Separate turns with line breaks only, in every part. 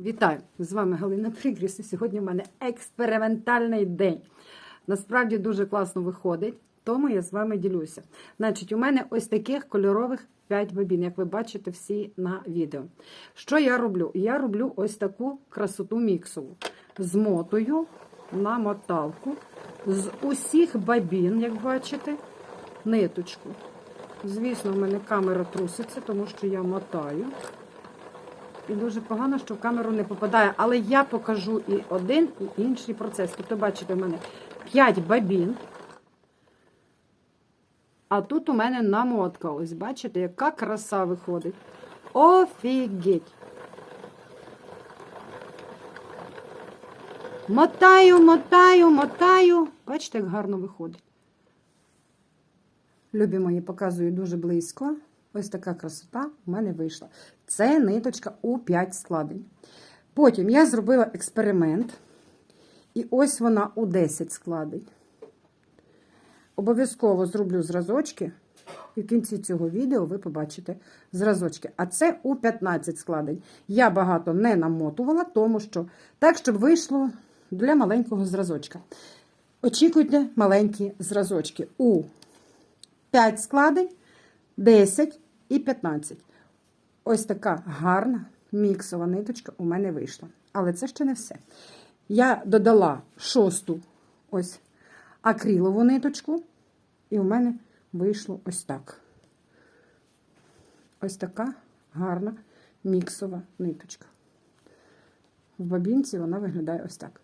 Вітаю! З вами Галина Пригріс. І сьогодні в мене експериментальний день. Насправді дуже класно виходить, тому я з вами ділюся. Значить, у мене ось таких кольорових 5 бобін, як ви бачите всі на відео. Що я роблю? Я роблю ось таку красоту міксову. Змотую на моталку з усіх бобін, як бачите, ниточку. Звісно, в мене камера труситься, тому що я мотаю. І дуже погано, що в камеру не попадає. Але я покажу і один, і інший процес. Тобто, бачите, в мене 5 бабін. А тут у мене намотка. Ось, бачите, яка краса виходить. Офігеть! Мотаю, мотаю, мотаю. Бачите, як гарно виходить. Любі мої, показую дуже близько. Ось така красота в мене вийшла. Це ниточка у 5 складень. Потім я зробила експеримент. І ось вона у 10 складень. Обов'язково зроблю зразочки. І в кінці цього відео ви побачите зразочки. А це у 15 складень. Я багато не намотувала, тому що так, щоб вийшло для маленького зразочка. Очікуйте маленькі зразочки у 5 складень, 10 і 15. Ось така гарна міксова ниточка у мене вийшла. Але це ще не все. Я додала шосту ось акрилову ниточку, і у мене вийшло ось так. Ось така гарна міксова ниточка. В бабінці вона виглядає ось так.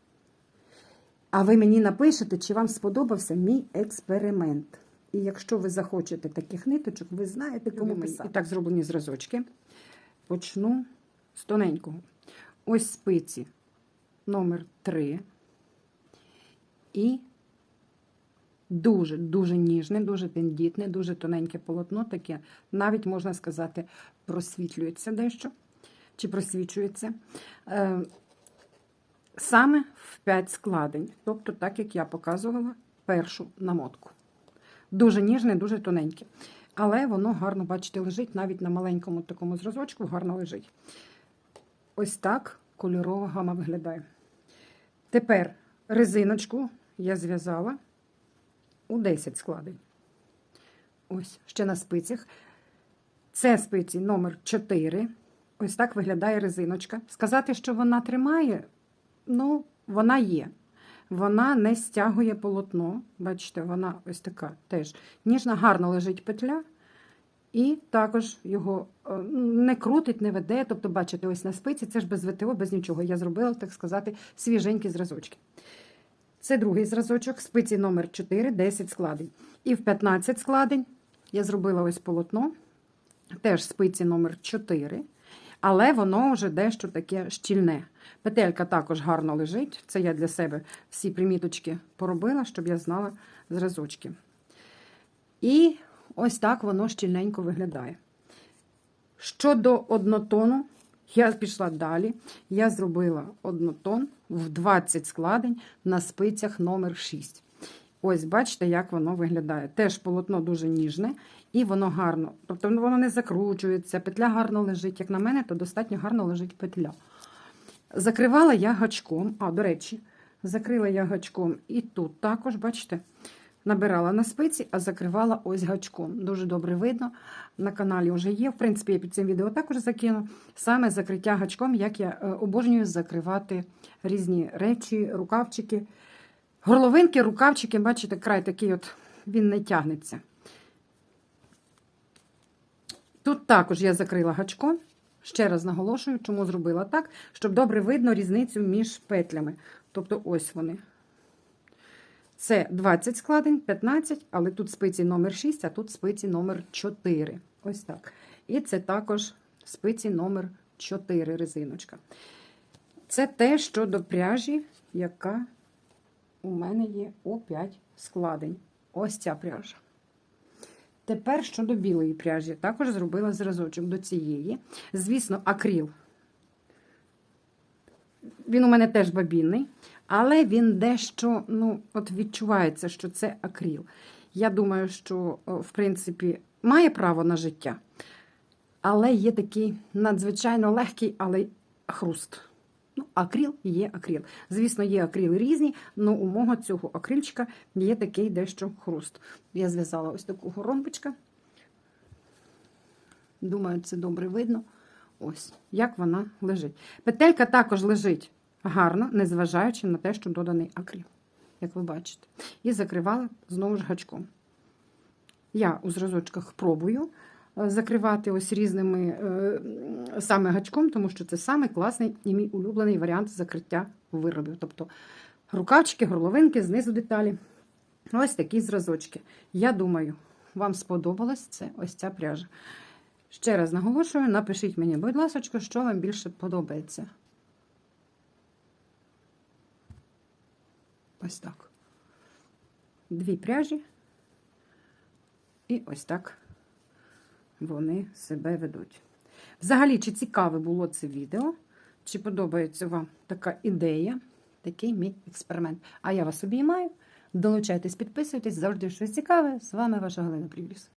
А ви мені напишете, чи вам сподобався мій експеримент. І якщо ви захочете таких ниточок, ви знаєте, кому писати. І так зроблені зразочки. Почну з тоненького. Ось спиці номер 3. І дуже-дуже ніжне, дуже тендітне, дуже тоненьке полотно, таке, навіть можна сказати, просвітлюється дещо. Чи просвічується. Е, Саме в 5 складень. Тобто, так як я показувала першу намотку. Дуже ніжне, дуже тоненьке. Але воно гарно, бачите, лежить навіть на маленькому такому зразочку, гарно лежить. Ось так кольорова гама виглядає. Тепер резиночку я зв'язала у 10 складень. Ось, ще на спицях. Це спиці номер 4. Ось так виглядає резиночка. Сказати, що вона тримає, ну, вона є. Вона не стягує полотно. Бачите, вона ось така теж ніжна, гарно лежить петля, і також його е, не крутить, не веде. Тобто, бачите, ось на спиці це ж без ВТО, без нічого. Я зробила, так сказати, свіженькі зразочки. Це другий зразочок, спиці номер 4, 10 складень. І в 15 складень я зробила ось полотно, теж спиці номер 4, але воно вже дещо таке щільне. Петелька також гарно лежить. Це я для себе всі приміточки поробила, щоб я знала зразочки. І ось так воно щільненько виглядає. Щодо однотону, я пішла далі. Я зробила однотон в 20 складень на спицях номер 6. Ось, бачите, як воно виглядає. Теж полотно дуже ніжне, і воно гарно. Тобто воно не закручується, петля гарно лежить. Як на мене, то достатньо гарно лежить петля. Закривала я гачком, а, до речі, закрила я гачком і тут також, бачите, набирала на спиці, а закривала ось гачком. Дуже добре видно. На каналі вже є. В принципі, я під цим відео також закину. Саме закриття гачком, як я е, обожнюю закривати різні речі, рукавчики. Горловинки, рукавчики, бачите, край такий от, він не тягнеться. Тут також я закрила гачком. Ще раз наголошую, чому зробила так, щоб добре видно різницю між петлями. Тобто, ось вони. Це 20 складень, 15, але тут спиці номер 6, а тут спиці номер 4. Ось так. І це також спиці номер 4 резиночка. Це те, що до пряжі, яка у мене є у 5 складень. Ось ця пряжа. Тепер щодо білої пряжі, також зробила зразочок до цієї. Звісно, акріл. Він у мене теж бабінний, але він дещо, ну, от відчувається, що це акріл. Я думаю, що, в принципі, має право на життя. Але є такий надзвичайно легкий, але хруст. Ну, акріл є акріл. Звісно, є акріли різні, але у мого цього акрильчика є такий дещо хруст. Я зв'язала ось таку горомбочку. Думаю, це добре видно. Ось, як вона лежить. Петелька також лежить гарно, незважаючи на те, що доданий акріл, як ви бачите. І закривала знову ж гачком. Я у зразочках пробую закривати ось різними е, саме гачком, тому що це саме класний і мій улюблений варіант закриття виробів. Тобто рукавчики, горловинки, знизу деталі. Ось такі зразочки. Я думаю, вам сподобалась це ось ця пряжа. Ще раз наголошую, напишіть мені, будь ласка, що вам більше подобається. Ось так. Дві пряжі. І ось так вони себе ведуть. Взагалі, чи цікаве було це відео, чи подобається вам така ідея, такий мій експеримент. А я вас обіймаю. Долучайтесь, підписуйтесь, завжди щось цікаве. З вами ваша Галина Пріліс.